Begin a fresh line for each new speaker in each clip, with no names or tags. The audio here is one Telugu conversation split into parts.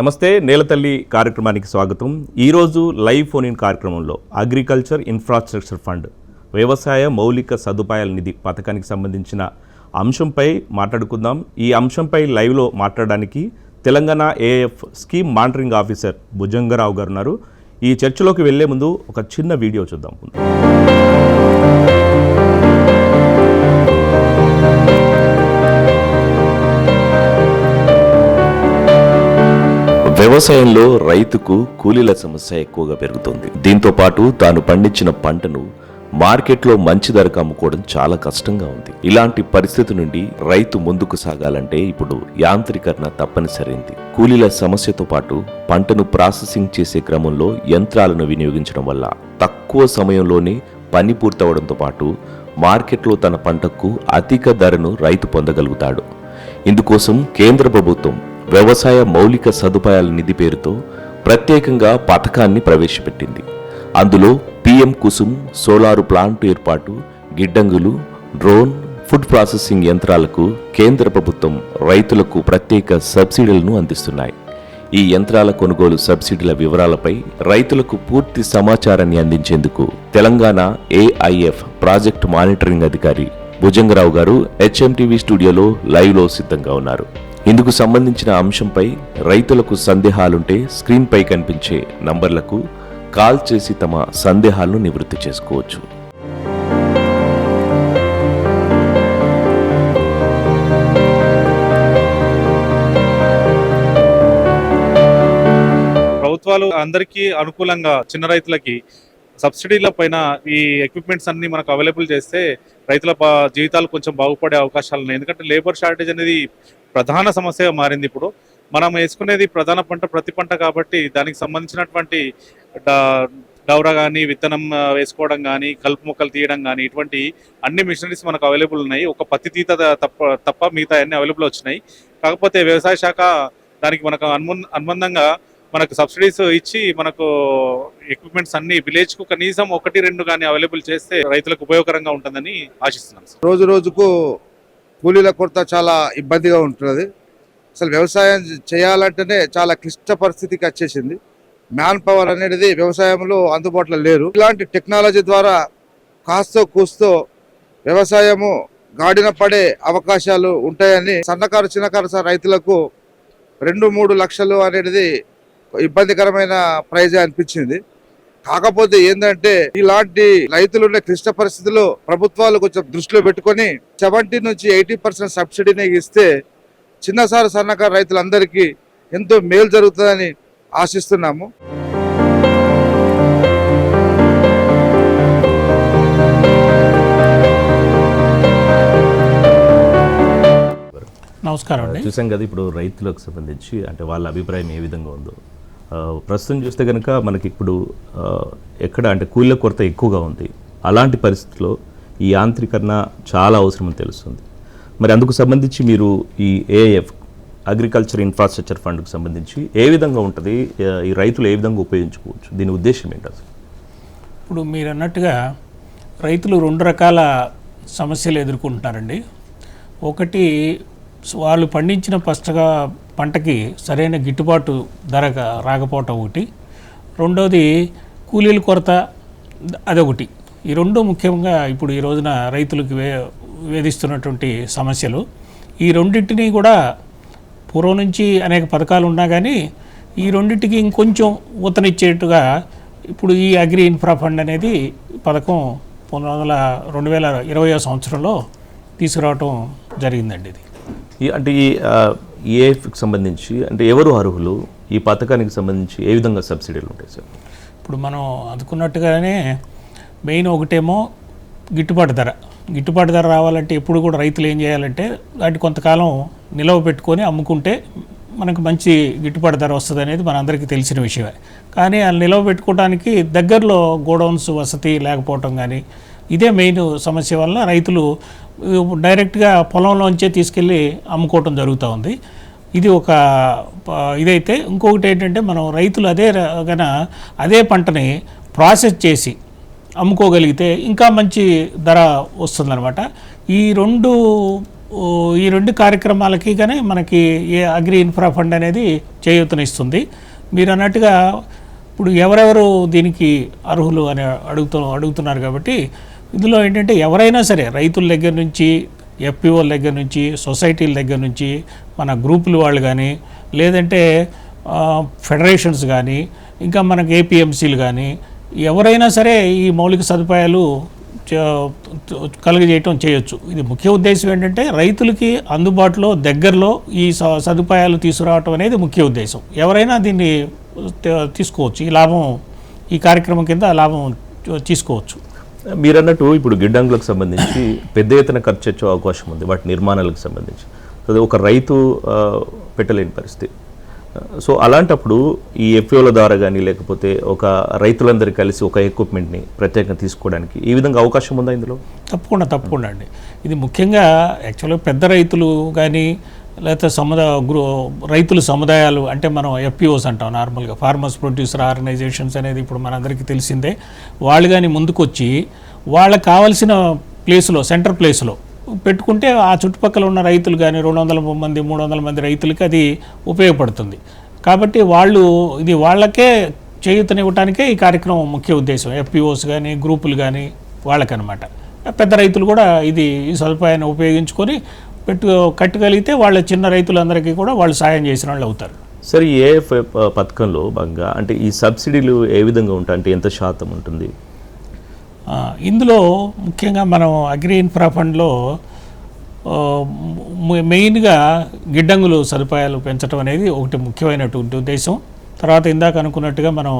నమస్తే నేలతల్లి కార్యక్రమానికి స్వాగతం. ఈరోజు లైవ్ ఫోన్ ఇన్ కార్యక్రమంలో అగ్రికల్చర్ ఇన్ఫ్రాస్ట్రక్చర్ ఫండ్ వ్యవసాయ మౌలిక సదుపాయాల నిధి పథకానికి సంబంధించిన అంశంపై మాట్లాడుకుందాం. ఈ అంశంపై లైవ్లో మాట్లాడడానికి Telangana AF scheme monitoring officer Bhujangarao garu ఉన్నారు ఈ చర్చలోకి వెళ్ళే ముందు ఒక చిన్న వీడియో చూద్దాం.
వ్యవసాయంలో రైతుకు కూలీల సమస్య ఎక్కువగా పెరుగుతుంది. దీంతో పాటు తాను పండించిన పంటను మార్కెట్లో మంచి ధరకు అమ్ముకోవడం చాలా కష్టంగా ఉంది. ఇలాంటి పరిస్థితి నుండి రైతు ముందుకు సాగాలంటే ఇప్పుడు యాంత్రీకరణ తప్పనిసరైంది. కూలీల సమస్యతో పాటు పంటను ప్రాసెసింగ్ చేసే క్రమంలో యంత్రాలను వినియోగించడం వల్ల తక్కువ సమయంలోనే పని పూర్తవడంతో పాటు మార్కెట్లో తన పంటకు అధిక ధరను రైతు పొందగలుగుతాడు. ఇందుకోసం కేంద్ర ప్రభుత్వం వ్యవసాయ మౌలిక సదుపాయాల నిధి పేరుతో ప్రత్యేకంగా పథకాన్ని ప్రవేశపెట్టింది. అందులో పిఎం కుసుమ్ సోలారు ప్లాంట్ ఏర్పాటు గిడ్డంగులు డ్రోన్ ఫుడ్ ప్రాసెసింగ్ యంత్రాలకు కేంద్ర ప్రభుత్వం రైతులకు ప్రత్యేక సబ్సిడీలను అందిస్తున్నాయి. ఈ యంత్రాల కొనుగోలు సబ్సిడీల వివరాలపై రైతులకు పూర్తి సమాచారాన్ని అందించేందుకు తెలంగాణ ఏఐఎఫ్ ప్రాజెక్ట్ మానిటరింగ్ అధికారి భుజంగరావు గారు హెచ్ఎంటీవీ స్టూడియోలో లైవ్లో సిద్ధంగా ఉన్నారు. ఇందుకు సంబంధించిన అంశంపై రైతులకు సందేహాలుంటే స్క్రీన్పై కనిపించే నంబర్లకు కాల్ చేసి తమ సందేహాలను నివృత్తి చేసుకోవచ్చు.
ప్రభుత్వాలు అందరికీ అనుకూలంగా చిన్న రైతులకి సబ్సిడీల పైన ఈ ఎక్విప్మెంట్స్ అన్ని మనకు అవైలబుల్ చేస్తే రైతుల ప- జీవితాలు కొంచెం బాగుపడే అవకాశాలు ఉన్నాయి. ఎందుకంటే లేబర్ షార్టేజ్ అనేది ప్రధాన సమస్యగా మారింది ఇప్పుడు. మనం వేసుకునేది ప్రధాన పంట ప్రతి పంట కాబట్టి దానికి సంబంధించినటువంటి డౌర కానీ విత్తనం వేసుకోవడం కానీ కలుపు మొక్కలు తీయడం కానీ ఇటువంటి అన్ని మిషనరీస్ మనకు అవైలబుల్ ఉన్నాయి. ఒక పత్తి తీత తప్ప తప్ప మిగతా అన్ని అవైలబుల్ వచ్చినాయి. కాకపోతే వ్యవసాయ శాఖ దానికి మనకు అనుబంధ అనుబంధంగా మనకు సబ్సిడీస్ ఇచ్చి మనకు ఎక్విప్మెంట్స్ అన్ని విలేజ్కు కనీసం ఒకటి రెండు కానీ అవైలబుల్ చేస్తే రైతులకు ఉపయోగకరంగా ఉంటుందని ఆశిస్తున్నాం
రోజు రోజుకు కూలీల కొరత చాలా ఇబ్బందిగా ఉంటుంది అసలు వ్యవసాయం చేయాలంటేనే చాలా క్లిష్ట పరిస్థితికి వచ్చేసింది. మ్యాన్ పవర్ అనేది వ్యవసాయంలో అందుబాటులో లేరు. ఇలాంటి టెక్నాలజీ ద్వారా కాస్తో కూస్తో వ్యవసాయము గాడిన పడే అవకాశాలు ఉంటాయని సన్నకారు చిన్నకారు రైతులకు రెండు మూడు లక్షలు అనేది ఇబ్బందికరమైన ప్రైజ్ అనిపించింది. కాకపోతే ఏంటంటే ఇలాంటి రైతులున్న క్లిష్ట పరిస్థితుల్లో ప్రభుత్వాలు కొంచెం దృష్టిలో పెట్టుకొని సెవెంటీ నుంచి ఎయిటీ పర్సెంట్ సబ్సిడీని ఇస్తే చిన్నసారి సన్నకారు రైతులందరికీ ఎంతో మేలు జరుగుతుందని ఆశిస్తున్నాము.
నమస్కారం అండి.
చూసాం కదా ఇప్పుడు రైతులకు సంబంధించి అంటే వాళ్ళ అభిప్రాయం ఏ విధంగా ఉందో. ప్రస్తుతం చూస్తే కనుక మనకి ఇప్పుడు ఎక్కడ అంటే కూలీల కొరత ఎక్కువగా ఉంది. అలాంటి పరిస్థితిలో ఈ యాంత్రీకరణ చాలా అవసరమని తెలుస్తుంది. మరి అందుకు సంబంధించి మీరు ఈ ఏఎఫ్ అగ్రికల్చర్ ఇన్ఫ్రాస్ట్రక్చర్ ఫండ్కి సంబంధించి ఏ విధంగా ఉంటుంది? ఈ రైతులు ఏ విధంగా ఉపయోగించుకోవచ్చు? దీని ఉద్దేశం ఏంటి అసలు?
ఇప్పుడు మీరు అన్నట్టుగా రైతులు రెండు రకాల సమస్యలు ఎదుర్కొంటున్నారండి. ఒకటి వాళ్ళు పండించిన పచ్చగా పంటకి సరైన గిట్టుబాటు ధర రాకపోవటం ఒకటి. రెండవది కూలీల కొరత అదొకటి. ఈ రెండు ముఖ్యంగా ఇప్పుడు ఈ రోజున రైతులకు వే వేధిస్తున్నటువంటి సమస్యలు. ఈ రెండింటినీ కూడా పూర్వం నుంచి అనేక పథకాలు ఉన్నా కానీ ఈ రెండింటికి ఇంకొంచెం ఊతనిచ్చేట్టుగా ఇప్పుడు ఈ అగ్రి ఇన్ఫ్రా ఫండ్ అనేది పథకం పంతొమ్మిది వందల రెండు వేల ఇరవై సంవత్సరంలో తీసుకురావటం జరిగిందండి ఇది.
అంటే ఈ ఏఎఫ్కి సంబంధించి అంటే ఎవరు అర్హులు ఈ పథకానికి సంబంధించి ఏ విధంగా సబ్సిడీలు ఉంటాయి సార్?
ఇప్పుడు మనం అందుకున్నట్టుగానే మెయిన్ ఒకటేమో గిట్టుబాటు ధర. గిట్టుబాటు ధర రావాలంటే ఎప్పుడు కూడా రైతులు ఏం చేయాలంటే వాటి కొంతకాలం నిలవ పెట్టుకొని అమ్ముకుంటే మనకు మంచి గిట్టుబాటు ధర వస్తుంది అనేది మనందరికీ తెలిసిన విషయమే. కానీ ఆ నిలవ పెట్టుకోవడానికి దగ్గరలో గోడౌన్స్ వసతి లేకపోవటం కానీ ఇదే మెయిన్ సమస్య వల్ల రైతులు డైరెక్ట్గా పొలంలోంచే తీసుకెళ్ళి అమ్ముకోవటం జరుగుతూ ఉంది. ఇది ఒక ప- ఇదైతే ఇంకొకటి ఏంటంటే మనం రైతులు అదే గన అదే పంటని ప్రాసెస్ చేసి అమ్ముకోగలిగితే ఇంకా మంచి ధర వస్తుందన్నమాట. ఈ రెండు ఈ రెండు కార్యక్రమాలకి కానీ మనకి ఏ అగ్రి ఇన్ఫ్రా ఫండ్ అనేది చేయూతనిస్తుంది. మీరు అన్నట్టుగా ఇప్పుడు ఎవరెవరు దీనికి అర్హులు అని అడుగుతూ అడుగుతున్నారు కాబట్టి ఇందులో ఏంటంటే ఎవరైనా సరే రైతుల దగ్గర నుంచి ఎఫ్పిఓల దగ్గర నుంచి సొసైటీల దగ్గర నుంచి మన గ్రూపుల వాళ్ళు కానీ లేదంటే ఫెడరేషన్స్ కానీ ఇంకా మనకి ఏపీఎంసీలు కానీ ఎవరైనా సరే ఈ మౌలిక సదుపాయాలు కలుగజేయటం చేయొచ్చు. ఇది ముఖ్య ఉద్దేశం ఏంటంటే రైతులకి అందుబాటులో దగ్గరలో ఈ స- సదుపాయాలు తీసుకురావటం అనేది ముఖ్య ఉద్దేశం. ఎవరైనా దీన్ని తీసుకోవచ్చు. ఈ లాభం ఈ కార్యక్రమం కింద లాభం తీసుకోవచ్చు.
మీరు అన్నట్టు ఇప్పుడు గిడ్డంగులకు సంబంధించి పెద్ద ఎత్తున ఖర్చు వచ్చే అవకాశం ఉంది వాటి నిర్మాణాలకు సంబంధించి. సో ఒక రైతు పెట్టలేని పరిస్థితి. సో అలాంటప్పుడు ఈ ఎఫ్ఓల ద్వారా కానీ లేకపోతే ఒక రైతులందరూ కలిసి ఒక ఎక్విప్మెంట్ని ప్రత్యేకంగా తీసుకోవడానికి ఈ విధంగా అవకాశం ఉందా ఇందులో?
తప్పకుండా తప్పకుండా అండి. ఇది ముఖ్యంగా యాక్చువల్గా పెద్ద రైతులు కానీ లేకపోతే సముదాయ గ్రూ రైతుల సముదాయాలు అంటే మనం ఎఫ్పిఓస్ అంటాం నార్మల్గా. ఫార్మర్స్ ప్రొడ్యూసర్ ఆర్గనైజేషన్స్ అనేది ఇప్పుడు మనందరికీ తెలిసిందే. వాళ్ళు కానీ ముందుకొచ్చి వాళ్ళకి కావాల్సిన ప్లేస్లో సెంటర్ ప్లేస్లో పెట్టుకుంటే ఆ చుట్టుపక్కల ఉన్న రైతులు కానీ రెండు వందల మంది మూడు వందల మంది రైతులకి అది ఉపయోగపడుతుంది. కాబట్టి వాళ్ళు ఇది వాళ్ళకే చేయూతనివ్వటానికే ఈ కార్యక్రమం ముఖ్య ఉద్దేశం. ఎఫ్పిఓస్ కానీ గ్రూపులు కానీ వాళ్ళకనమాట. పెద్ద రైతులు కూడా ఇది ఈ సదుపాయాన్ని ఉపయోగించుకొని పెట్టు కట్టగలిగితే వాళ్ళ చిన్న రైతులందరికీ కూడా వాళ్ళు సాయం చేసిన వాళ్ళు అవుతారు.
సరే ఏఎఫ్ పథకంలో భాగంగా అంటే ఈ సబ్సిడీలు ఏ విధంగా ఉంటాయి అంటే ఎంత శాతం ఉంటుంది?
ఇందులో ముఖ్యంగా మనం అగ్రి ఇన్ఫ్రా ఫండ్లో మెయిన్గా గిడ్డంగులు సదుపాయాలు పెంచడం అనేది ఒకటి ముఖ్యమైనటువంటి ఉద్దేశం. తర్వాత ఇందాక అనుకున్నట్టుగా మనం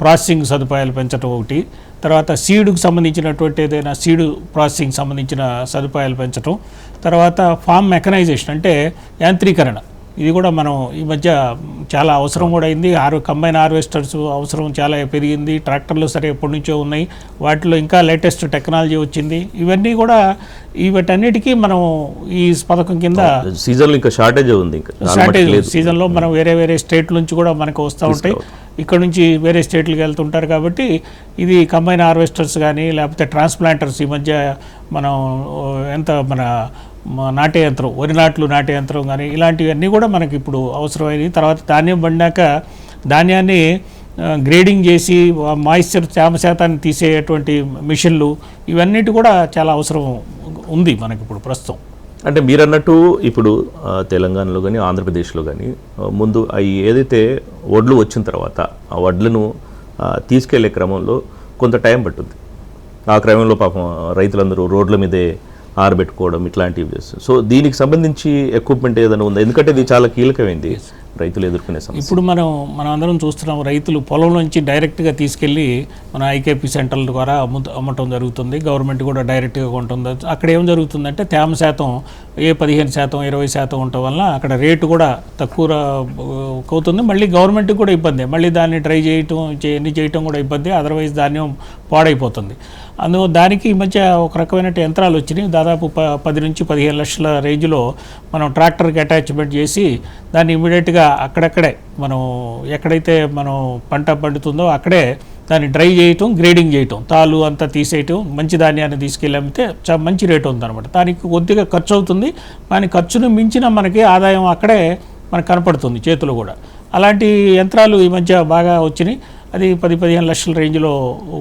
ప్రాసెసింగ్ సదుపాయాలు పెంచడం ఒకటి తర్వాత సీడుకు సంబంధించినటువంటి ఏదైనా సీడు ప్రాసెసింగ్ సంబంధించిన సదుపాయాలు పెంచడం తర్వాత ఫామ్ మెకనైజేషన్ అంటే యాంత్రీకరణ. ఇది కూడా మనం ఈ మధ్య చాలా అవసరం కూడా అయింది. ఆరు కంబైన్ హార్వెస్టర్స్ అవసరం చాలా పెరిగింది. ట్రాక్టర్లు సరే ఎప్పటి నుంచో ఉన్నాయి. వాటిలో ఇంకా లేటెస్ట్ టెక్నాలజీ వచ్చింది. ఇవన్నీ కూడా వీటన్నిటికీ మనం ఈ పథకం కింద
సీజన్లో ఇంకా షార్టేజ్ ఉంది
షార్టేజ్ సీజన్లో మనం వేరే వేరే స్టేట్ నుంచి కూడా మనకు వస్తూ ఉంటాయి. ఇక్కడ నుంచి వేరే స్టేట్లకు వెళ్తుంటారు కాబట్టి ఇది కంబైన్ హార్వెస్టర్స్ కానీ లేకపోతే ట్రాన్స్ప్లాంటర్స్ ఈ మధ్య మనం ఎంత మన నాటే యంత్రం వరి నాట్లు నాటే యంత్రం కానీ ఇలాంటివన్నీ కూడా మనకి ఇప్పుడు అవసరమైనవి. తర్వాత ధాన్యం పడినాక ధాన్యాన్ని గ్రేడింగ్ చేసి మాయిశ్చర్ తేమ శాతాన్ని తీసేటువంటి మిషన్లు ఇవన్నిటి కూడా చాలా అవసరం ఉంది మనకి ఇప్పుడు ప్రస్తుతం.
అంటే మీరు అన్నట్టు ఇప్పుడు తెలంగాణలో కానీ ఆంధ్రప్రదేశ్లో కానీ ముందు అవి ఏదైతే వడ్లు వచ్చిన తర్వాత ఆ వడ్లను తీసుకెళ్ళే క్రమంలో కొంత టైం పట్టుద్ది ఆ క్రమంలో పాపం రైతులందరూ రోడ్ల మీదే ఆరబెట్టుకోవడం ఇట్లాంటివి చేస్తారు. సో దీనికి సంబంధించి ఎక్విప్మెంట్ ఏదైనా ఉందా? ఎందుకంటే ఇది చాలా కీలకమైంది రైతులు ఎదుర్కొనే సమస్య.
ఇప్పుడు మనం మనం అందరం చూస్తున్నాం రైతులు పొలం నుంచి డైరెక్ట్గా తీసుకెళ్ళి మన ఐకేపీ సెంటర్ల ద్వారా అమ్ము అమ్మటం జరుగుతుంది. గవర్నమెంట్ కూడా డైరెక్ట్గా కొంటుంది అక్కడ ఏం జరుగుతుందంటే తేమ శాతం ఏ పదిహేను శాతం ఇరవై శాతం ఉండటం వల్ల అక్కడ రేటు కూడా తక్కువ అవుతుంది. మళ్ళీ గవర్నమెంట్కి కూడా ఇబ్బంది. మళ్ళీ దాన్ని ట్రై చేయటం ఎన్ని చేయటం కూడా ఇబ్బంది. అదర్వైజ్ ధాన్యం పాడైపోతుంది. అందు దానికి ఈ మధ్య ఒక రకమైన యంత్రాలు వచ్చినాయి. దాదాపు ప పది నుంచి పదిహేను లక్షల రేంజ్లో మనం ట్రాక్టర్కి అటాచ్మెంట్ చేసి దాన్ని ఇమీడియట్గా అక్కడక్కడే మనం ఎక్కడైతే మనం పంట పండుతుందో అక్కడే దాన్ని డ్రై చేయటం గ్రేడింగ్ చేయటం తాలు అంతా తీసేయటం మంచి ధాన్యాన్ని తీసుకెళ్ళి అమ్మితే చాలా మంచి రేటు ఉందన్నమాట. దానికి కొద్దిగా ఖర్చు అవుతుంది దాని ఖర్చును మించిన మనకి ఆదాయం అక్కడే మనకు కనపడుతుంది చేతులు కూడా. అలాంటి యంత్రాలు ఈ మధ్య బాగా వచ్చినాయి. అది పది పదిహేను లక్షల రేంజ్లో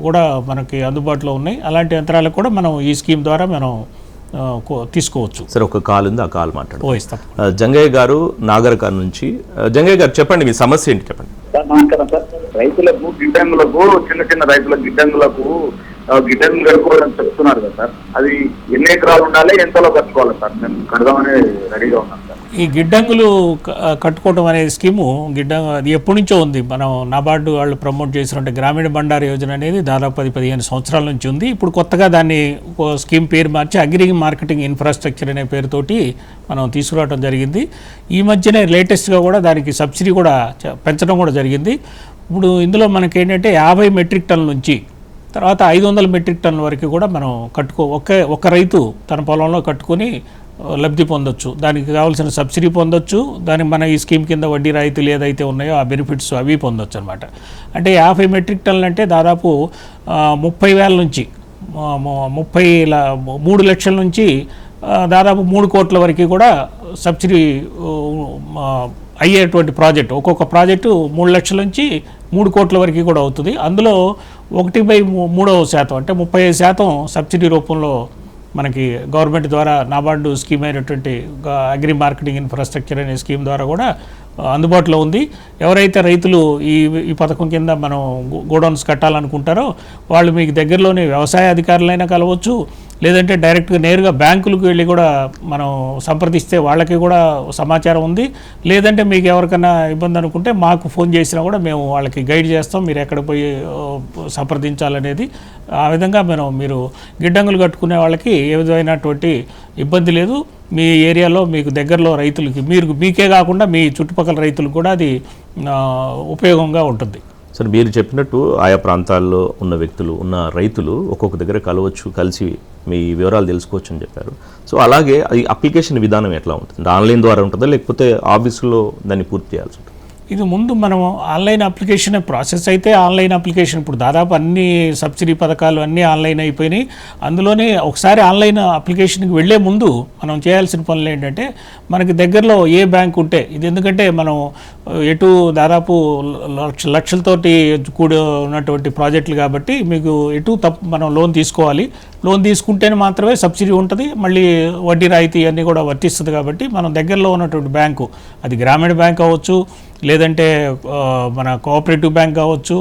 కూడా మనకి అందుబాటులో ఉన్నాయి. అలాంటి యంత్రాలకు కూడా మనం ఈ స్కీమ్ ద్వారా మనం తీసుకోవచ్చు.
సరే ఒక కాల్ ఉంది ఆ కాల్ మాట్లాడు జంగయ్య గారు నాగరకాన్ నుంచి జంగయ్య గారు చెప్పండి మీ సమస్య ఏంటి చెప్పండి.
సార్ నమస్కారం సార్. రైతులకు గిడ్డంగులకు చిన్న చిన్న రైతుల గిడ్డంగులకు గిడ్డంగులు కట్టుకోవాలని చెప్తున్నారు కదా సార్. అది ఎన్ని ఎకరాలు ఉండాలి ఎంతలో కట్టుకోవాలి సార్? మేము కడదామని రెడీగా ఉన్నాం సార్.
ఈ గిడ్డంగులు కట్టుకోవడం అనే స్కీము గిడ్డంగు అది ఎప్పటి నుంచో ఉంది. మనం నాబార్డు వాళ్ళు ప్రమోట్ చేసినట్టు గ్రామీణ బండారు యోజన అనేది దాదాపు పది పదిహేను సంవత్సరాల నుంచి ఉంది. ఇప్పుడు కొత్తగా దాన్ని స్కీమ్ పేరు మార్చి అగ్రి మార్కెటింగ్ ఇన్ఫ్రాస్ట్రక్చర్ అనే పేరుతోటి మనం తీసుకురావడం జరిగింది. ఈ మధ్యనే లేటెస్ట్గా కూడా దానికి సబ్సిడీ కూడా పెంచడం కూడా జరిగింది. ఇప్పుడు ఇందులో మనకి ఏంటంటే యాభై మెట్రిక్ టన్నుల నుంచి తర్వాత ఐదు వందల మెట్రిక్ టన్నుల వరకు కూడా మనం కట్టుకో ఒకే ఒక రైతు తన పొలంలో కట్టుకొని లబ్ధి పొందొచ్చు. దానికి కావాల్సిన సబ్సిడీ పొందొచ్చు. దానికి మన ఈ స్కీమ్ కింద వడ్డీ రాయితీలు ఏదైతే ఉన్నాయో ఆ బెనిఫిట్స్ అవి పొందొచ్చు అనమాట అంటే యాభై మెట్రిక్ టన్లు అంటే దాదాపు ముప్పై వేల నుంచి ముప్పై మూడు లక్షల నుంచి దాదాపు మూడు కోట్ల వరకు కూడా సబ్సిడీ అయ్యేటువంటి ప్రాజెక్టు. ఒక్కొక్క ప్రాజెక్టు మూడు లక్షల నుంచి మూడు కోట్ల వరకు కూడా అవుతుంది. అందులో ఒకటి బై మూ- మూడవ శాతం అంటే ముప్పై శాతం సబ్సిడీ రూపంలో మనకి గవర్నమెంట్ ద్వారా నాబార్డు స్కీమ్ అయినటువంటి అగ్రి మార్కెటింగ్ ఇన్ఫ్రాస్ట్రక్చర్ అనే స్కీమ్ ద్వారా కూడా అందుబాటులో ఉంది. ఎవరైతే రైతులు ఈ ఈ పథకం కింద మనం గోడౌన్స్ కట్టాలనుకుంటారో వాళ్ళు మీకు దగ్గరలోని వ్యవసాయ అధికారులైనా కలవచ్చు లేదంటే డైరెక్ట్గా నేరుగా బ్యాంకులకు వెళ్ళి కూడా మనం సంప్రదిస్తే వాళ్ళకి కూడా సమాచారం ఉంది. లేదంటే మీకు ఎవరికైనా ఇబ్బంది అనుకుంటే మాకు ఫోన్ చేసినా కూడా మేము వాళ్ళకి గైడ్ చేస్తాం మీరు ఎక్కడ పోయి సంప్రదించాలనేది. ఆ విధంగా మనం మీరు గిడ్డంగులు కట్టుకునే వాళ్ళకి ఏ విధమైనటువంటి ఇబ్బంది లేదు. మీ ఏరియాలో మీకు దగ్గరలో రైతులకి మీరు మీకే కాకుండా మీ చుట్టుపక్కల రైతులకు కూడా అది ఉపయోగంగా ఉంటుంది.
సరే మీరు చెప్పినట్టు ఆయా ప్రాంతాల్లో ఉన్న వ్యక్తులు ఉన్న రైతులు ఒక్కొక్క దగ్గర కలవచ్చు కలిసి మీ వివరాలు తెలుసుకోవచ్చు అని చెప్పారు. సో అలాగే అది అప్లికేషన్ విధానం ఎట్లా ఉంటుంది? ఆన్లైన్ ద్వారా ఉంటుందా? లేకపోతే ఆఫీసులో దాన్ని పూర్తి చేయాల్సి ఉంటుంది?
ఇది ముందు మనం ఆన్లైన్ అప్లికేషన్ ప్రాసెస్ అయితే ఆన్లైన్ అప్లికేషన్. ఇప్పుడు దాదాపు అన్ని సబ్సిడీ పథకాలు అన్నీ ఆన్లైన్ అయిపోయినాయి. అందులోనే ఒకసారి ఆన్లైన్ అప్లికేషన్కి వెళ్ళే ముందు మనం చేయాల్సిన పనులు ఏంటంటే మనకి దగ్గరలో ఏ బ్యాంక్ ఉంటే ఇది ఎందుకంటే మనం ఎటు దాదాపు లక్ష లక్షలతోటి కూడి ఉన్నటువంటి ప్రాజెక్టులు కాబట్టి మీకు ఎటు తప్పు మనం లోన్ తీసుకోవాలి. లోన్ తీసుకుంటేనే మాత్రమే సబ్సిడీ ఉంటుంది. మళ్ళీ వడ్డీ రాయితీ అన్నీ కూడా వర్తిస్తుంది కాబట్టి మనం దగ్గరలో ఉన్నటువంటి బ్యాంకు అది గ్రామీణ బ్యాంక్ అవ్వచ్చు లేదంటే మన కోఆపరేటివ్ బ్యాంక్ కావచ్చు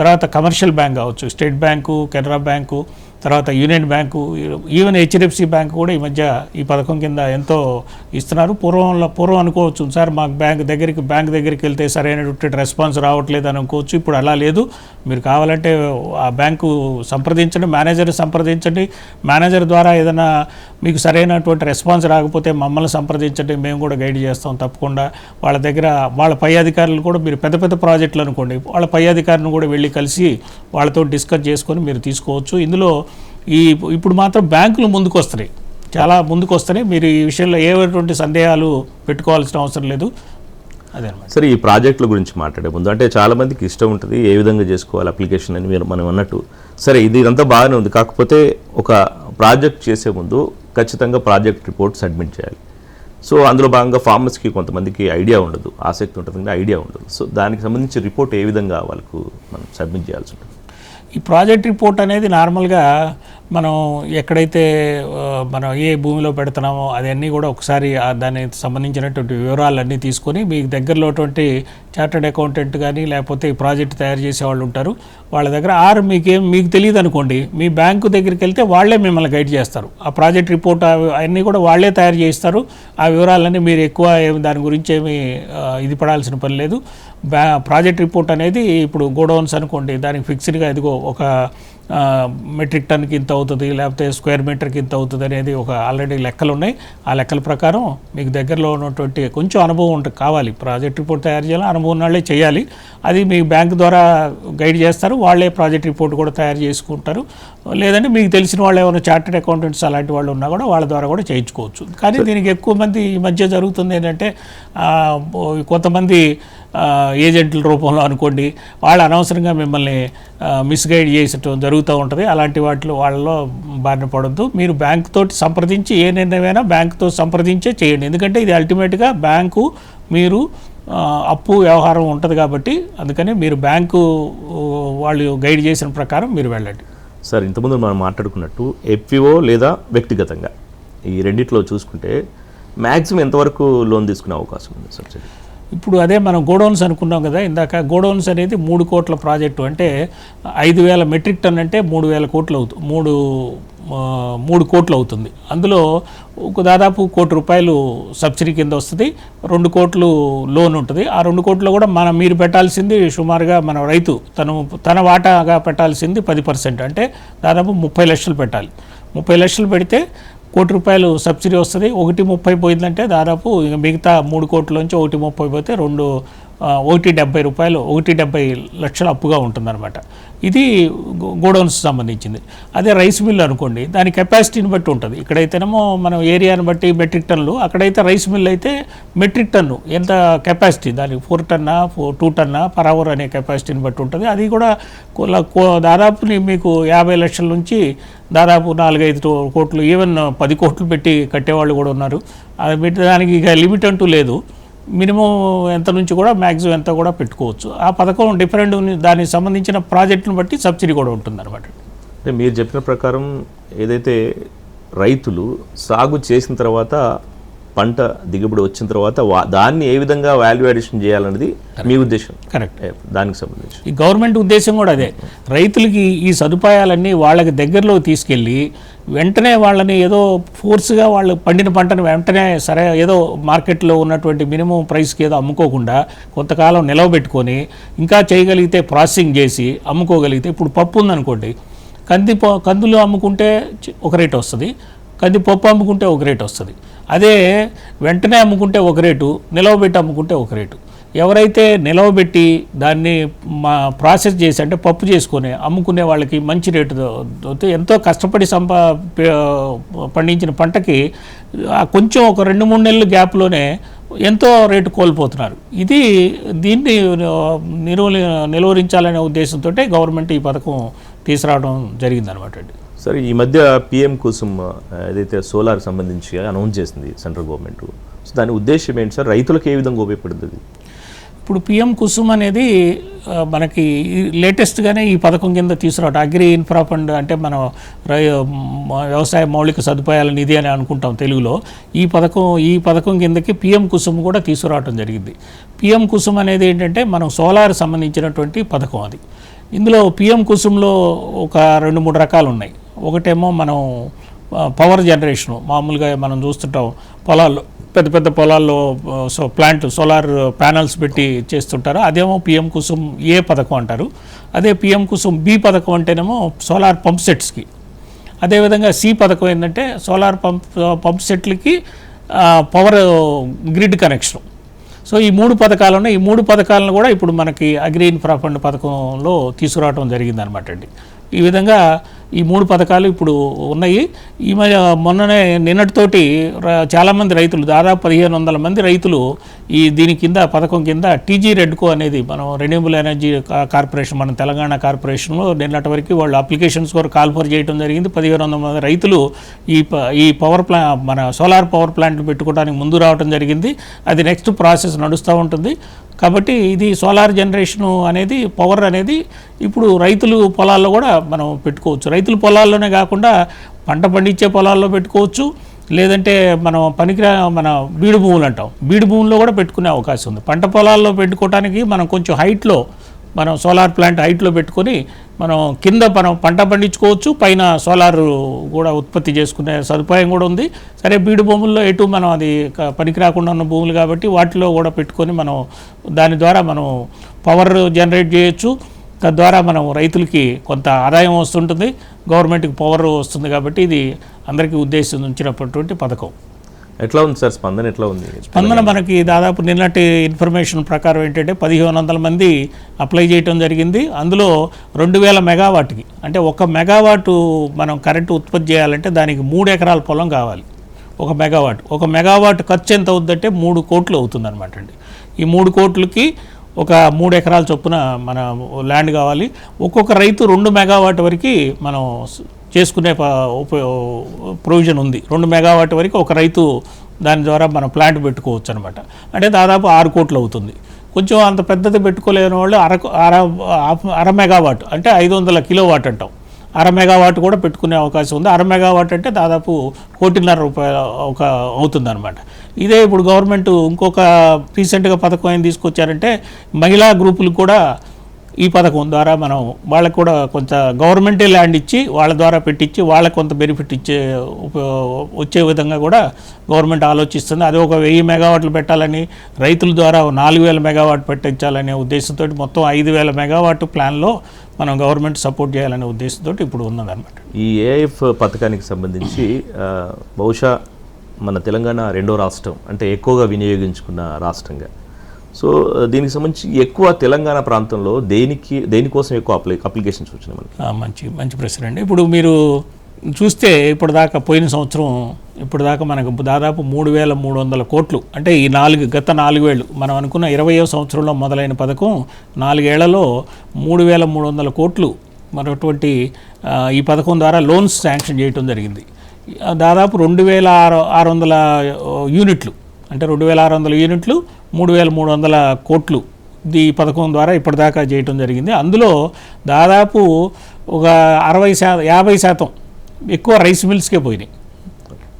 తర్వాత కమర్షియల్ బ్యాంక్ కావచ్చు స్టేట్ బ్యాంకు కెనరా బ్యాంకు తర్వాత union bank even HDFC bank కూడా ఈ మధ్య ఈ పథకం కింద ఎంతో ఇస్తున్నారు. పూర్వంలో పూర్వం అనుకోవచ్చు సార్ మాకు బ్యాంక్ దగ్గరికి బ్యాంక్ దగ్గరికి వెళ్తే సరైనటువంటి రెస్పాన్స్ రావట్లేదు అని అనుకోవచ్చు. ఇప్పుడు అలా లేదు. మీరు కావాలంటే ఆ బ్యాంకు సంప్రదించండి మేనేజర్ సంప్రదించండి. మేనేజర్ ద్వారా ఏదైనా మీకు సరైనటువంటి రెస్పాన్స్ రాకపోతే మమ్మల్ని సంప్రదించండి మేము కూడా గైడ్ చేస్తాం తప్పకుండా. వాళ్ళ దగ్గర వాళ్ళ పై అధికారులు కూడా మీరు పెద్ద పెద్ద ప్రాజెక్టులు అనుకోండి వాళ్ళ పై అధికారులను కూడా వెళ్ళి కలిసి వాళ్ళతో డిస్కస్ చేసుకొని మీరు తీసుకోవచ్చు. ఇందులో ఈ ఇప్పుడు మాత్రం బ్యాంకులు ముందుకు వస్తున్నాయి చాలా ముందుకు వస్తున్నాయి మీరు ఈ విషయంలో ఏటువంటి సందేహాలు పెట్టుకోవాల్సిన అవసరం లేదు.
సరే ఈ ప్రాజెక్టుల గురించి మాట్లాడే ముందు అంటే చాలా మందికి ఇష్టం ఉంటుంది ఏ విధంగా చేసుకోవాలి అప్లికేషన్ అని మీరు మనం అన్నట్టు. సరే ఇది ఇదంతా బాగానే ఉంది. కాకపోతే ఒక ప్రాజెక్ట్ చేసే ముందు ఖచ్చితంగా ప్రాజెక్ట్ రిపోర్ట్ సబ్మిట్ చేయాలి. సో అందులో భాగంగా ఫార్మర్స్కి కొంతమందికి ఐడియా ఉండదు. ఆసక్తి ఉంటుంది కానీ ఐడియా ఉండదు. సో దానికి సంబంధించి రిపోర్ట్ ఏ విధంగా వాళ్ళకు మనం సబ్మిట్ చేయాల్సి ఉంటుంది.
ఈ ప్రాజెక్ట్ రిపోర్ట్ అనేది నార్మల్గా మనం ఎక్కడైతే మనం ఏ భూమిలో పెడుతున్నామో అదన్నీ కూడా ఒకసారి దానికి సంబంధించినటువంటి వివరాలన్నీ తీసుకొని మీకు దగ్గరలోటువంటి చార్టర్డ్ అకౌంటెంట్ కానీ లేకపోతే ఈ ప్రాజెక్ట్ తయారు చేసే వాళ్ళు ఉంటారు. వాళ్ళ దగ్గర ఆరు మీకేం మీకు తెలియదు అనుకోండి మీ బ్యాంకు దగ్గరికి వెళ్తే వాళ్ళే మిమ్మల్ని గైడ్ చేస్తారు. ఆ ప్రాజెక్ట్ రిపోర్ట్ అవి- కూడా వాళ్ళే తయారు చేస్తారు ఆ వివరాలన్నీ మీరు ఎక్కువ ఏమి దాని గురించి ఏమి ఇది పడాల్సిన పని లేదు. బ్యా ప్రాజెక్ట్ రిపోర్ట్ అనేది ఇప్పుడు గోడౌన్స్ అనుకోండి దానికి ఫిక్స్డ్గా ఇదిగో ఒక మెట్రిక్ టన్కి ఇంత అవుతుంది లేకపోతే స్క్వేర్ మీటర్కి ఇంత అవుతుంది అనేది ఒక ఆల్రెడీ లెక్కలు ఉన్నాయి ఆ లెక్కల ప్రకారం మీకు దగ్గరలో ఉన్నటువంటి కొంచెం అనుభవం ఉంటుంది కావాలి. ప్రాజెక్ట్ రిపోర్ట్ తయారు చేయాలి అనుభవం వాళ్ళే చేయాలి. అది మీ బ్యాంక్ ద్వారా గైడ్ చేస్తారు వాళ్ళే ప్రాజెక్ట్ రిపోర్ట్ కూడా తయారు చేసుకుంటారు. లేదంటే మీకు తెలిసిన వాళ్ళు ఏమైనా చార్టెడ్ అకౌంటెంట్స్ అలాంటి వాళ్ళు ఉన్నా కూడా వాళ్ళ ద్వారా కూడా చేయించుకోవచ్చు. కానీ దీనికి ఎక్కువ మంది ఈ మధ్య జరుగుతుంది ఏంటంటే కొంతమంది ఏజెంట్ల రూపంలో అనుకోండి వాళ్ళు అనవసరంగా మిమ్మల్ని మిస్గైడ్ చేసటం జరుగుతూ ఉంటుంది. అలాంటి వాటిలో వాళ్ళలో బారిన పడద్దు. మీరు బ్యాంకుతో సంప్రదించి ఏ నిర్ణయమైనా బ్యాంకుతో సంప్రదించే చేయండి. ఎందుకంటే ఇది అల్టిమేట్గా బ్యాంకు మీరు అప్పు వ్యవహారం ఉంటుంది కాబట్టి అందుకని మీరు బ్యాంకు వాళ్ళు గైడ్ చేసిన ప్రకారం మీరు వెళ్ళండి.
సార్ ఇంతకుముందు మనం మాట్లాడుకున్నట్టు ఎఫ్పిఓ లేదా వ్యక్తిగతంగా ఈ రెండిట్లో చూసుకుంటే మ్యాక్సిమం ఎంతవరకు లోన్ తీసుకునే అవకాశం ఉంది సబ్సిడీ
ఇప్పుడు అదే మనం గోడౌన్స్ అనుకున్నాం కదా ఇందాక గోడౌన్స్ అనేది మూడు కోట్ల ప్రాజెక్టు అంటే ఐదు వేల మెట్రిక్ టన్ అంటే మూడు వేల కోట్లు అవుతుంది మూడు మూడు కోట్లు అవుతుంది. అందులో ఒక దాదాపు కోటి రూపాయలు సబ్సిడీ కింద వస్తుంది రెండు కోట్లు లోన్ ఉంటుంది. ఆ రెండు కోట్లు కూడా మనం మీరు పెట్టాల్సింది సుమారుగా మన రైతు తను తన వాటాగా పెట్టాల్సింది పది పర్సెంట్ అంటే దాదాపు ముప్పై లక్షలు పెట్టాలి. ముప్పై లక్షలు పెడితే కోటి రూపాయలు సబ్సిడీ వస్తుంది ఒకటి ముప్పై పోయిందంటే దాదాపు మిగతా మూడు కోట్ల నుంచి ఒకటి ముప్పై పోతే రెండు ఒకటి డెబ్బై రూపాయలు ఒకటి డెబ్బై లక్షల అప్పుగా ఉంటుందన్నమాట. ఇది గోడౌన్స్ సంబంధించింది. అదే రైస్ మిల్ అనుకోండి దాని కెపాసిటీని బట్టి ఉంటుంది. ఇక్కడైతేనేమో మనం ఏరియాని బట్టి మెట్రిక్ టన్నులు అక్కడైతే రైస్ మిల్ అయితే మెట్రిక్ టన్ను. ఎంత కెపాసిటీ? దాని ఫోర్ టన్నా ఫోర్ టూ టన్నా పర్ అవర్ అనే కెపాసిటీని బట్టి ఉంటుంది. అది కూడా దాదాపు మీకు యాభై లక్షల నుంచి దాదాపు నాలుగైదు కోట్లు ఈవెన్ పది కోట్లు పెట్టి కట్టేవాళ్ళు కూడా ఉన్నారు. అది పెట్టి దానికి ఇక లిమిట్ అంటూ లేదు. మినిమం ఎంత నుంచి కూడా మ్యాక్సిమం ఎంత కూడా పెట్టుకోవచ్చు. ఆ పథకం డిఫరెంట్ దానికి సంబంధించిన ప్రాజెక్టును బట్టి సబ్సిడీ కూడా ఉంటుంది అనమాట
అంటే మీరు చెప్పిన ప్రకారం ఏదైతే రైతులు సాగు చేసిన తర్వాత పంట దిగుబడి వచ్చిన తర్వాత దాన్ని ఏ విధంగా వాల్యూ అడిషన్ చేయాలనేది మీ ఉద్దేశం.
కరెక్ట్
దానికి సంబంధించి.
ఈ గవర్నమెంట్ ఉద్దేశం కూడా అదే. రైతులకి ఈ సదుపాయాలన్నీ వాళ్ళకి దగ్గరలో తీసుకెళ్ళి వెంటనే వాళ్ళని ఏదో ఫోర్స్గా వాళ్ళు పండిన పంటను వెంటనే సరే ఏదో మార్కెట్లో ఉన్నటువంటి మినిమం ప్రైస్కి ఏదో అమ్ముకోకుండా కొంతకాలం నిలవబెట్టుకొని ఇంకా చేయగలిగితే ప్రాసెసింగ్ చేసి అమ్ముకోగలిగితే ఇప్పుడు పప్పు ఉందనుకోండి కంది ప- కందులు అమ్ముకుంటే ఒక రేట్ వస్తుంది. కంది పప్పు అమ్ముకుంటే ఒక రేట్ వస్తుంది. అదే వెంటనే అమ్ముకుంటే ఒక రేటు నిలవబెట్టి అమ్ముకుంటే ఒక రేటు. ఎవరైతే నిలవబెట్టి దాన్ని మా ప్రాసెస్ చేసి అంటే పప్పు చేసుకొని అమ్ముకునే వాళ్ళకి మంచి రేటు ఎంతో కష్టపడి సంపా పండించిన పంటకి కొంచెం ఒక రెండు మూడు నెలల గ్యాప్లోనే ఎంతో రేటు కోల్పోతున్నారు. ఇది దీన్ని నిలువ నిలువరించాలనే ఉద్దేశంతో గవర్నమెంట్ ఈ పథకం తీసుకురావడం జరిగిందనమాట అండి.
సరే ఈ మధ్య పిఎం కుసుమ్ ఏదైతే సోలార్ సంబంధించి అనౌన్స్ చేసింది సెంట్రల్ గవర్నమెంట్ సో దాని ఉద్దేశం ఏంటి సార్? రైతులకు ఏ విధంగా ఉపయోగపడుతుంది?
ఇప్పుడు పిఎం కుసుమ్ అనేది మనకి లేటెస్ట్గానే ఈ పథకం కింద తీసుకురావడం అగ్రి ఇన్ఫ్రా ఫండ్ అంటే మనం రై వ్యవసాయ మౌలిక సదుపాయాల నిధి అని అనుకుంటాం తెలుగులో. ఈ పథకం ఈ పథకం కిందకి పిఎం కుసుమ్ కూడా తీసుకురావడం జరిగింది. పిఎం కుసుమ్ అనేది ఏంటంటే మనం సోలార్ సంబంధించినటువంటి పథకం అది. ఇందులో పిఎం కుసుమ్లో ఒక రెండు మూడు రకాలు ఉన్నాయి ఒకటేమో మనం పవర్ జనరేషను మామూలుగా మనం చూస్తుంటాం. పొలాల్లో పెద్ద పెద్ద పొలాల్లో సో ప్లాంట్ సోలార్ ప్యానల్స్ పెట్టి చేస్తుంటారు. అదేమో పిఎం కుసుమ్ ఏ పథకం అంటారు. అదే పిఎం కుసుమ్ బి పథకం అంటేనేమో సోలార్ పంప్ సెట్స్కి అదేవిధంగా సి పథకం ఏంటంటే సోలార్ పంప్ పంప్ సెట్లకి పవర్ గ్రిడ్ కనెక్షన్ సో ఈ మూడు పథకాలు ఉన్నాయి ఈ మూడు పథకాలను కూడా ఇప్పుడు మనకి అగ్రి ఇన్ఫ్రా ఫండ్ పథకంలో తీసుకురావడం జరిగింది అనమాట అండి. ఈ విధంగా ఈ మూడు పథకాలు ఇప్పుడు ఉన్నాయి. ఈ మధ్య మొన్ననే నిన్నటితోటి చాలామంది రైతులు దాదాపు పదిహేను వందల మంది రైతులు ఈ దీని కింద పథకం కింద టీజీ రెడ్కో అనేది మనం రెన్యూబుల్ ఎనర్జీ కార్పొరేషన్ మన తెలంగాణ కార్పొరేషన్లో నిన్నటి వరకు వాళ్ళు అప్లికేషన్స్ కూడా కాల్ఫర్ చేయడం జరిగింది. పదిహేను వందల మంది రైతులు ఈ ప- ఈ పవర్ ప్లా మన సోలార్ పవర్ ప్లాంట్ పెట్టుకోవడానికి ముందు రావడం జరిగింది. అది నెక్స్ట్ ప్రాసెస్ నడుస్తూ ఉంటుంది. కాబట్టి ఇది సోలార్ జనరేషన్ అనేది పవర్ అనేది ఇప్పుడు రైతులు పొలాల్లో కూడా మనం పెట్టుకోవచ్చు. రైతుల పొలాల్లోనే కాకుండా పంట పండించే పొలాల్లో పెట్టుకోవచ్చు. లేదంటే మనం పనికిరా మన బీడు భూములు అంటాం. బీడు భూముల్లో కూడా పెట్టుకునే అవకాశం ఉంది. పంట పొలాల్లో పెట్టుకోవడానికి మనం కొంచెం హైట్లో మనం సోలార్ ప్లాంట్ హైట్లో పెట్టుకొని మనం కింద మనం పంట పండించుకోవచ్చు పైన సోలార్ కూడా ఉత్పత్తి చేసుకునే సదుపాయం కూడా ఉంది. సరే బీడు భూముల్లో ఎటు మనం అది పనికిరాకుండా పనికి రాకుండా ఉన్న భూములు కాబట్టి వాటిలో కూడా పెట్టుకొని మనం దాని ద్వారా మనం పవర్ జనరేట్ చేయొచ్చు. తద్వారా మనం రైతులకి కొంత ఆదాయం వస్తుంటుంది. గవర్నమెంట్కి పవర్ వస్తుంది కాబట్టి ఇది అందరికీ ఉద్దేశించినటువంటి పథకం.
ఎట్లా ఉంది సార్ స్పందన? ఎట్లా ఉంది?
స్పందన మనకి దాదాపు నిన్నటి ఇన్ఫర్మేషన్ ప్రకారం ఏంటంటే పదిహేను వందల మంది అప్లై చేయడం జరిగింది. అందులో రెండు వేల మెగావాట్కి అంటే ఒక మెగావాటు మనం కరెంటు ఉత్పత్తి చేయాలంటే దానికి మూడు ఎకరాల పొలం కావాలి. ఒక మెగావాట్. ఒక మెగావాట్ ఖర్చు ఎంత అవుతుందంటే మూడు కోట్లు అవుతుందన్నమాట అండి. ఈ మూడు కోట్లకి ఒక మూడు ఎకరాల చొప్పున మన ల్యాండ్ కావాలి. ఒక్కొక్క రైతు రెండు మెగావాట్ వరకు మనం చేసుకునే ప్రొవిజన్ ఉంది. రెండు మెగావాట్ వరకు ఒక రైతు దాని ద్వారా మనం ప్లాంట్ పెట్టుకోవచ్చు అనమాట అంటే దాదాపు ఆరు కోట్లు అవుతుంది. కొంచెం అంత పెద్దది పెట్టుకోలేని వాళ్ళు అర అర అర మెగావాట్ అంటే ఐదు వందల కిలోవాట్ అంటాం. అర మెగావాట్ కూడా పెట్టుకునే అవకాశం ఉంది. అర మెగావాట్ అంటే దాదాపు కోటిన్నర రూపాయల ఒక అవుతుందన్నమాట ఇదే ఇప్పుడు గవర్నమెంట్ ఇంకొక రీసెంట్గా పథకం ఏం తీసుకొచ్చారంటే మహిళా గ్రూపులు కూడా ఈ పథకం ద్వారా మనం వాళ్ళకు కూడా కొంత గవర్నమెంటే ల్యాండ్ ఇచ్చి వాళ్ళ ద్వారా పెట్టించి వాళ్ళకి కొంత బెనిఫిట్ ఇచ్చే ఉప- వచ్చే విధంగా కూడా గవర్నమెంట్ ఆలోచిస్తుంది. అది ఒక వెయ్యి మెగావాట్లు పెట్టాలని రైతుల ద్వారా నాలుగు వేల మెగావాట్ పెట్టించాలనే ఉద్దేశంతో మొత్తం ఐదు వేల మెగావాట్ ప్లాన్లో మనం గవర్నమెంట్ సపోర్ట్ చేయాలనే ఉద్దేశంతో ఇప్పుడు ఉన్నదన్నమాట.
ఈ ఏఎఫ్ పథకానికి సంబంధించి బహుశా మన తెలంగాణ రెండో రాష్ట్రం అంటే ఎక్కువగా వినియోగించుకున్న రాష్ట్రంగా. సో దీనికి సంబంధించి ఎక్కువ తెలంగాణ ప్రాంతంలో దేనికి దేనికోసం ఎక్కువ అప్లై అప్లికేషన్స్ వచ్చినాయి మనకి?
మంచి మంచి ప్రశ్న అండి. ఇప్పుడు మీరు చూస్తే ఇప్పటిదాకా పోయిన సంవత్సరం ఇప్పటిదాకా మనకు దాదాపు మూడు వేల మూడు వందల కోట్లు అంటే ఈ నాలుగు గత నాలుగేళ్ళు మనం అనుకున్న ఇరవయో సంవత్సరంలో మొదలైన పథకం నాలుగేళ్ళలో మూడు వేల మూడు వందల కోట్లు మరొకటి ఈ పథకం ద్వారా లోన్స్ శాంక్షన్ చేయటం జరిగింది. దాదాపు రెండు వేల ఆరు ఆరు వందల యూనిట్లు అంటే రెండు వేల ఆరు వందల యూనిట్లు మూడు వేల మూడు వందల కోట్లు ఈ పథకం ద్వారా ఇప్పటిదాకా చేయటం జరిగింది. అందులో దాదాపు ఒక అరవై శాతం యాభై శాతం ఎక్కువ రైస్ మిల్స్కే పోయినాయి.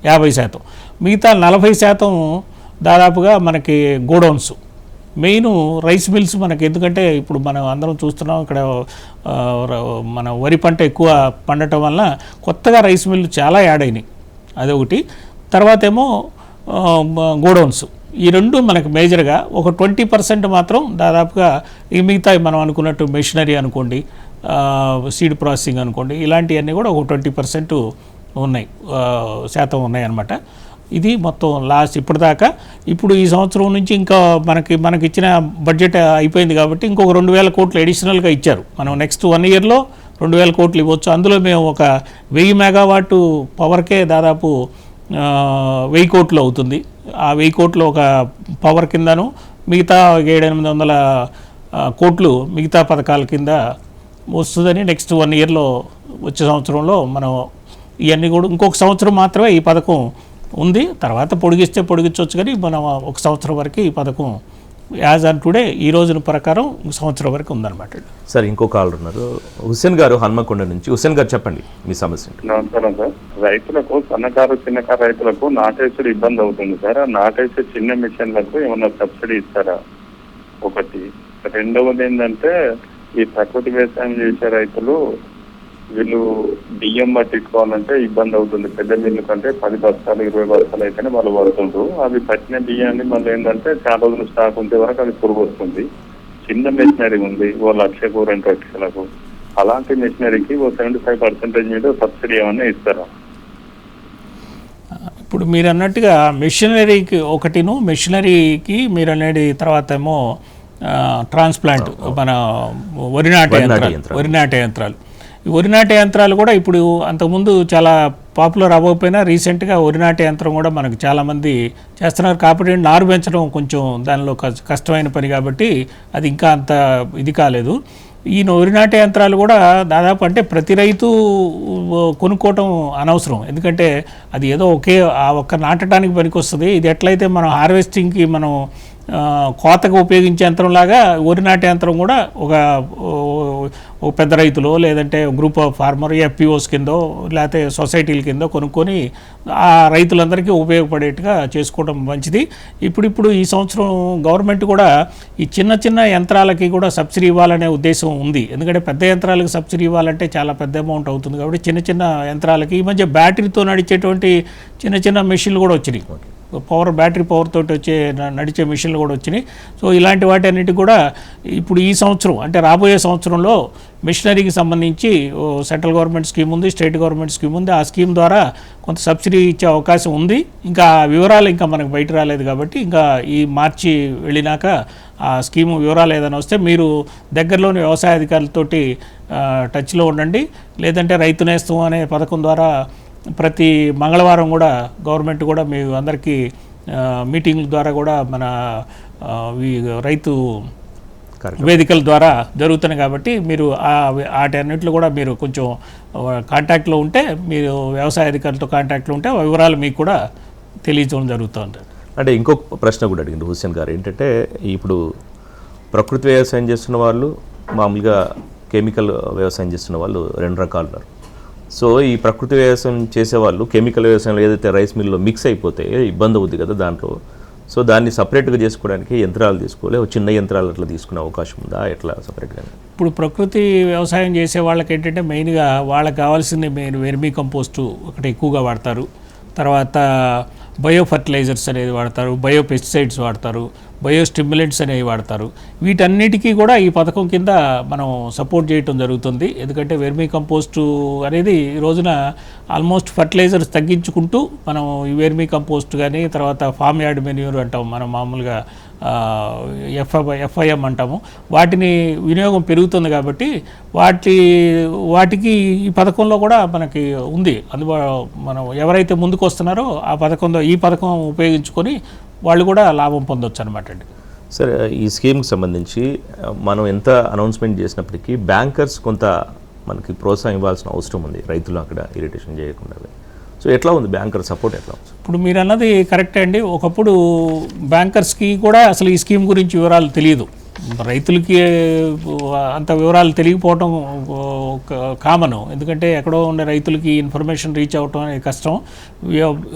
యాభై శాతం. మిగతా నలభై శాతం దాదాపుగా మనకి గోడౌన్స్. మెయిన్ రైస్ మిల్స్ మనకి ఎందుకంటే ఇప్పుడు మనం అందరం చూస్తున్నాం ఇక్కడ మన వరి పంట ఎక్కువ పండటం వల్ల కొత్తగా రైస్ మిల్లు చాలా యాడ్ అయినాయి. అదొకటి. తర్వాత ఏమో గోడౌన్స్. ఈ రెండు మనకు మేజర్గా ఒక ట్వంటీ పర్సెంట్ మాత్రం దాదాపుగా ఈ మిగతా మనం అనుకున్నట్టు మెషినరీ అనుకోండి సీడ్ ప్రాసెసింగ్ అనుకోండి ఇలాంటివన్నీ కూడా ఒక ట్వంటీ పర్సెంట్ ఉన్నాయి శాతం ఉన్నాయన్నమాట. ఇది మొత్తం లాస్ట్ ఇప్పటిదాకా. ఇప్పుడు ఈ సంవత్సరం నుంచి ఇంకా మనకి మనకి ఇచ్చిన బడ్జెట్ అయిపోయింది కాబట్టి ఇంకొక రెండు వేల కోట్లు అడిషనల్గా ఇచ్చారు. మనం నెక్స్ట్ వన్ ఇయర్లో రెండు వేల కోట్లు ఇవ్వచ్చు. అందులో మేము ఒక వెయ్యి మెగావాట్ పవర్కే దాదాపు వెయ్యి కోట్లు అవుతుంది. ఆ వెయ్యి కోట్లు ఒక పవర్ కిందను మిగతా ఏడు ఎనిమిది వందల కోట్లు మిగతా పథకాల కింద వస్తుందని నెక్స్ట్ వన్ ఇయర్లో వచ్చే సంవత్సరంలో మనం ఇవన్నీ కూడా ఇంకొక సంవత్సరం మాత్రమే ఈ పథకం ఉంది. తర్వాత పొడిగిస్తే పొడిగించవచ్చు కానీ మనం ఒక సంవత్సరం వరకు ఈ పథకం యాజ్ ఆన్ టుడే ఈ రోజున ప్రకారం ఒక సంవత్సరం వరకు ఉందన్నమాట.
సార్ ఇంకో కాల్ ఉన్నారు. హుస్సేన్ గారు హన్మకొండ నుంచి. హుస్సేన్ గారు చెప్పండి మీ సమస్య ఏంటి?
నమస్కారం సార్. రైతులకు సన్నకారు చిన్నకారు రైతులకు నాటేసుడు ఇబ్బంది అవుతుంది సార్. నాటేసే చిన్న మిషన్లకు ఏమన్నా సబ్సిడీ ఇస్తారా? ఒకటి. రెండవది ఏంటంటే ఈ ప్రకృతి వ్యవసాయం చేసే రైతులు వీళ్ళు బియ్యం పట్టించుకోవాలంటే ఇబ్బంది అవుతుంది. పెద్ద మిల్లు కంటే పది బస్తాలు ఇరవై బస్తాలు అయితేనే వాళ్ళు పడుతుండ్రు అవి పట్టిన బియ్యాన్ని మళ్ళీ ఏంటంటే చాలా రోజులు స్టాక్ ఉంటే వరకు అది పురుగు వస్తుంది. చిన్న మెషినరీ ఉంది ఓ లక్షకు రెండు లక్షలకు. అలాంటి మెషినరీకి ఓ సెవెంటీ ఫైవ్ పర్సెంటేజ్ మీద సబ్సిడీ ఏమన్నా ఇస్తారా?
ఇప్పుడు మీరు అన్నట్టుగా మెషినరీకి ఒకటిను మెషినరీకి మీరు అనేది తర్వాత ఏమో ట్రాన్స్ప్లాంట్ మన వరి నాటే యంత్రాలు. వరి నాటే యంత్రాలు. వరి నాటే యంత్రాలు కూడా ఇప్పుడు అంతకుముందు చాలా పాపులర్ అవ్వకపోయినా రీసెంట్గా వరి నాటే యంత్రం కూడా మనకు చాలామంది చేస్తున్నారు. కాబట్టి నారు పెంచడం కొంచెం దానిలో కష్ట- కష్టమైన పని కాబట్టి అది ఇంకా అంత ఇది కాలేదు. ఈ వరి నాటే యంత్రాలు కూడా దాదాపు అంటే ప్రతి రైతు కొనుక్కోవటం అనవసరం. ఎందుకంటే అది ఏదో ఒకే ఆ ఒక్క నాటడానికి పనికొస్తుంది. ఇది ఎట్లయితే మనం హార్వెస్టింగ్కి మనం కోతకు ఉపయోగించే యంత్రంలాగా వరి నాటే యంత్రం కూడా ఒక ఒక పెద్ద రైతులో లేదంటే గ్రూప్ ఆఫ్ ఫార్మర్ ఎఫ్పిఓస్ కిందో లేకపోతే సొసైటీల కింద కొనుక్కొని ఆ రైతులందరికీ ఉపయోగపడేట్టుగా చేసుకోవడం మంచిది. ఇప్పుడిప్పుడు ఈ సంవత్సరం గవర్నమెంట్ కూడా ఈ చిన్న చిన్న యంత్రాలకి కూడా సబ్సిడీ ఇవ్వాలనే ఉద్దేశం ఉంది. ఎందుకంటే పెద్ద యంత్రాలకు సబ్సిడీ ఇవ్వాలంటే చాలా పెద్ద అమౌంట్ అవుతుంది కాబట్టి చిన్న చిన్న యంత్రాలకి ఈ మధ్య బ్యాటరీతో నడిచేటువంటి చిన్న చిన్న మెషిన్లు కూడా వచ్చినాయి. పవర్ బ్యాటరీ పవర్ తోటి వచ్చే న- నడిచే మిషన్లు కూడా వచ్చినాయి. సో ఇలాంటి వాటి అన్నిటి కూడా ఇప్పుడు ఈ సంవత్సరం అంటే రాబోయే సంవత్సరంలో మిషనరీకి సంబంధించి ఓ సెంట్రల్ గవర్నమెంట్ స్కీమ్ ఉంది స్టేట్ గవర్నమెంట్ స్కీమ్ ఉంది. ఆ స్కీమ్ ద్వారా కొంత సబ్సిడీ ఇచ్చే అవకాశం ఉంది. ఇంకా వివరాలు ఇంకా మనకు బయట రాలేదు కాబట్టి ఇంకా ఈ మార్చి వెళ్ళినాక ఆ స్కీము వివరాలు ఏదైనా వస్తే మీరు దగ్గరలోని వ్యవసాయ అధికారులతోటి టచ్లో ఉండండి. లేదంటే రైతు నేస్తం అనే పథకం ద్వారా ప్రతి మంగళవారం కూడా గవర్నమెంట్ కూడా మీ అందరికీ మీటింగ్ల ద్వారా కూడా మన రైతు వేదికల ద్వారా జరుగుతున్నాయి కాబట్టి మీరు ఆ వాటి అన్నింటిలో కూడా మీరు కొంచెం కాంటాక్ట్లో ఉంటే మీరు వ్యవసాయ అధికారులతో కాంటాక్ట్లో ఉంటే వివరాలు మీకు కూడా తెలియజేయడం జరుగుతుంది.
అంటే ఇంకొక ప్రశ్న కూడా అడిగింది హుస్సేన్ గారు. ఏంటంటే ఇప్పుడు ప్రకృతి వ్యవసాయం చేస్తున్న వాళ్ళు మామూలుగా కెమికల్ వ్యవసాయం చేస్తున్న వాళ్ళు రెండు రకాలు ఉన్నారు సో ఈ ప్రకృతి వ్యవసాయం చేసేవాళ్ళు కెమికల్ వ్యవసాయంలో ఏదైతే రైస్ మిల్లో మిక్స్ అయిపోతే ఇబ్బంది అవుద్ది కదా దాంట్లో. సో దాన్ని సపరేట్గా చేసుకోవడానికి యంత్రాలు తీసుకోవాలి. చిన్న యంత్రాలు అట్లా తీసుకునే అవకాశం ఉందా? ఎట్లా సపరేట్గా
ఇప్పుడు ప్రకృతి వ్యవసాయం చేసే వాళ్ళకి ఏంటంటే మెయిన్గా వాళ్ళకి కావాల్సింది మెయిన్ వెర్మీ కంపోస్టు ఒకటి ఎక్కువగా వాడతారు. తర్వాత బయో ఫర్టిలైజర్స్ అనేది వాడతారు బయో పెస్టిసైడ్స్ వాడతారు బయో స్టిమ్యులెంట్స్ అనేవి వాడతారు. వీటన్నిటికీ కూడా ఈ పథకం కింద మనం సపోర్ట్ చేయటం జరుగుతుంది. ఎందుకంటే వెర్మీ కంపోస్టు అనేది ఈ రోజున ఆల్మోస్ట్ ఫర్టిలైజర్స్ తగ్గించుకుంటూ మనం ఈ వెర్మీ కంపోస్ట్ కానీ తర్వాత ఫామ్ యార్డ్ మెన్యూర్ అంటాం మనం మామూలుగా. ఎఫ్ఐ ఎఫ్ఐఎం అంటాము. వాటిని వినియోగం పెరుగుతుంది కాబట్టి వాటి వాటికి ఈ పథకంలో కూడా మనకి ఉంది. అందుబా మనం ఎవరైతే ముందుకు వస్తున్నారో ఆ పథకంలో ఈ పథకం ఉపయోగించుకొని వాళ్ళు కూడా లాభం పొందొచ్చు అనమాట అండి.
సరే ఈ స్కీమ్కి సంబంధించి మనం ఎంత అనౌన్స్మెంట్ చేసినప్పటికీ బ్యాంకర్స్ కొంత మనకి ప్రోత్సాహం ఇవ్వాల్సిన అవసరం ఉంది. రైతులు అక్కడ ఇరిటేషన్ చేయకుండా. సో ఎట్లా ఉంది బ్యాంకర్ సపోర్ట్ ఎట్లా ఉంది?
ఇప్పుడు మీరు అన్నది కరెక్టే అండి. ఒకప్పుడు బ్యాంకర్స్కి కూడా అసలు ఈ స్కీమ్ గురించి వివరాలు తెలియదు. రైతులకి అంత వివరాలు తెలియకపోవటం కామను. ఎందుకంటే ఎక్కడో ఉండే రైతులకి ఇన్ఫర్మేషన్ రీచ్ అవ్వటం అనేది కష్టం.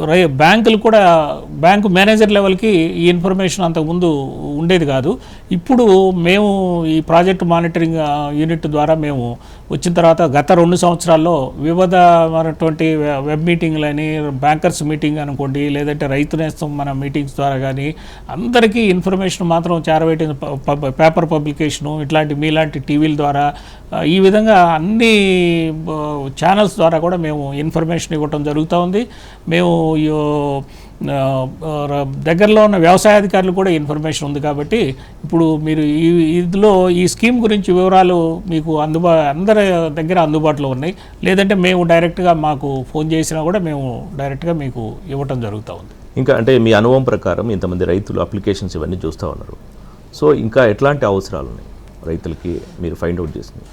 రై- బ్యాంకులు కూడా బ్యాంకు మేనేజర్ లెవెల్కి ఈ ఇన్ఫర్మేషన్ అంతకుముందు ఉండేది కాదు. ఇప్పుడు మేము ఈ ప్రాజెక్ట్ మానిటరింగ్ యూనిట్ ద్వారా మేము వచ్చిన తర్వాత గత రెండు సంవత్సరాల్లో వివిధమైనటువంటి వె- వెబ్ మీటింగ్లని బ్యాంకర్స్ మీటింగ్ అనుకోండి లేదంటే రైతు నేస్తం మన మీటింగ్స్ ద్వారా కానీ అందరికీ ఇన్ఫర్మేషన్ మాత్రం చేరవేయటం పేపర్ పబ్లికేషను ఇట్లాంటి మీలాంటి టీవీల ద్వారా ఈ విధంగా అన్ని ఛానల్స్ ద్వారా కూడా మేము ఇన్ఫర్మేషన్ ఇవ్వటం జరుగుతూ ఉంది. మేము యో- దగ్గరలో ఉన్న వ్యవసాయాధికారులు కూడా ఇన్ఫర్మేషన్ ఉంది కాబట్టి ఇప్పుడు మీరు ఈ ఇందులో ఈ స్కీమ్ గురించి వివరాలు మీకు అందుబా అందరి దగ్గర అందుబాటులో ఉన్నాయి. లేదంటే మేము డైరెక్ట్గా మాకు ఫోన్ చేసినా కూడా మేము డైరెక్ట్గా మీకు ఇవ్వటం జరుగుతూ ఉంది.
ఇంకా అంటే మీ అనుభవం ప్రకారం ఇంతమంది రైతులు అప్లికేషన్స్ ఇవన్నీ చూస్తూ ఉన్నారు. సో ఇంకా ఎట్లాంటి అవసరాలు ఉన్నాయి రైతులకి మీరు ఫైండ్ అవుట్ చేసింది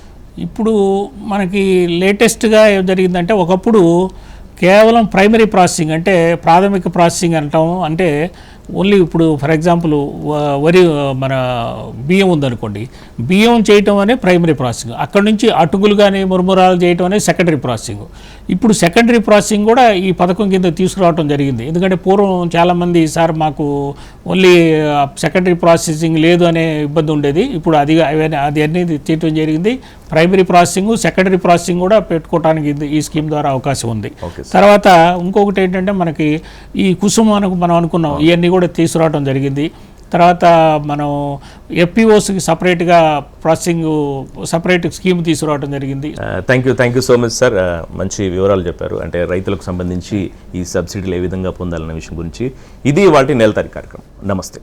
ఇప్పుడు మనకి లేటెస్ట్గా ఏం జరిగిందంటే ఒకప్పుడు కేవలం ప్రైమరీ ప్రాసెసింగ్ అంటే ప్రాథమిక ప్రాసెసింగ్ అంటాం అంటే ఓన్లీ ఇప్పుడు ఫర్ ఎగ్జాంపుల్ వరి మన బియ్యం ఉందనుకోండి బియ్యం చేయటం అనే ప్రైమరీ ప్రాసెసింగ్. అక్కడ నుంచి అటుకులు కానీ మురుమురాలు చేయటం అనేది సెకండరీ ప్రాసెసింగ్. ఇప్పుడు సెకండరీ ప్రాసెసింగ్ కూడా ఈ పథకం కింద తీసుకురావడం జరిగింది. ఎందుకంటే పూర్వం చాలామంది సార్ మాకు ఓన్లీ సెకండరీ ప్రాసెసింగ్ లేదు అనే ఇబ్బంది ఉండేది. ఇప్పుడు అది అవన్నీ అది అనేది తీయటం జరిగింది. ప్రైమరీ ప్రాసెసింగ్ సెకండరీ ప్రాసెసింగ్ కూడా పెట్టుకోవడానికి ఈ స్కీమ్ ద్వారా అవకాశం ఉంది. తర్వాత ఇంకొకటి ఏంటంటే మనకి ఈ కుసుమ మనం అనుకున్నాం ఇవన్నీ కూడా తీసుకురావడం జరిగింది. తర్వాత మనం ఎఫ్పిఓస్కి సపరేట్గా ప్రాసెసింగ్ సపరేట్ స్కీమ్ తీసుకురావడం జరిగింది.
Thank you thank you so much sir మంచి వివరాలు చెప్పారు. అంటే రైతులకు సంబంధించి ఈ సబ్సిడీలు ఏ విధంగా పొందాలనే విషయం గురించి ఇది వాటి నెలతారి కార్యక్రమం. నమస్తే.